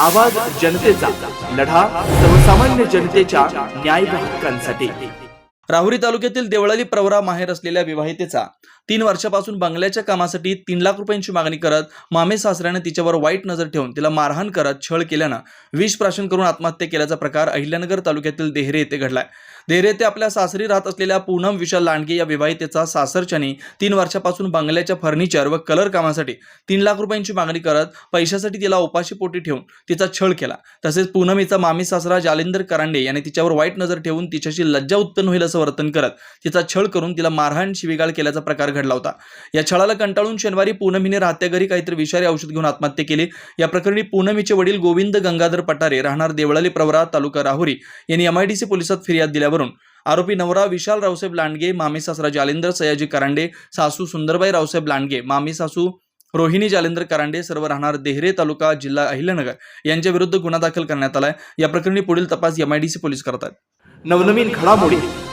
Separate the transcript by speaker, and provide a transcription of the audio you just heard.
Speaker 1: आवाज जनतेचा लढा सर्वसामान्य जनतेच्या न्याय हक्कांसाठी
Speaker 2: राहुरी तालुक्यातील देवळाली प्रवरा माहेर असलेल्या विवाहितेचा तीन वर्षापासून बंगल्याच्या कामासाठी तीन लाख रुपयांची मागणी करत मामे सासऱ्याने तिच्यावर वाईट नजर ठेवून तिला मारहाण करत छळ केल्यानं विष प्राशन करून आत्महत्या केल्याचा प्रकार अहिल्यानगर तालुक्यातील देहरे येथे घडलाय. देहरे येथे आपल्या सासरी राहत असलेल्या पूनम विशाल लांडगे या विवाहितेचा सासरच्याने तीन वर्षापासून बंगल्याच्या फर्निचर व कलर कामासाठी तीन लाख रुपयांची मागणी करत पैशासाठी तिला उपाशी पोटी ठेवून तिचा छळ केला. तसेच पूनमीचा मामी सासरा जालिंदर करांडे याने तिच्यावर वाईट नजर ठेवून तिच्याशी लज्जा उत्पन्न होईल असं वर्तन करत तिचा छळ करून तिला मारहाण शिविगाळ केल्याचा प्रकार घडला. घडला होता. या छळाला कंटाळून शनिवारी पूनमीने राहत्या घरी काहीतरी विषारी औषध घेऊन आत्महत्या केली. या प्रकरणी पूनमीचे वडील गोविंद गंगाधर पटारे राहणार देवळाली प्रवरा तालुका राहुरी यांनी एमआयडीसी पोलिसात फिर्याद दिल्यावरून आरोपी नवरा विशाल रावसाहेब लांडगे मामी सासरा जालेंद्र सयाजी करांडे सासू सुंदरबाई रावसाहेब लांडगे मामी सासू रोहिणी जालेंद्र करांडे सर्व राहणार देहरे तालुका जिल्हा अहिल्यानगर यांच्या विरुद्ध गुन्हा दाखल करण्यात आलाय. या प्रकरणी पुढील तपास एमआयडीसी पोलीस करत आहेत
Speaker 1: नवनवीन घडामोडी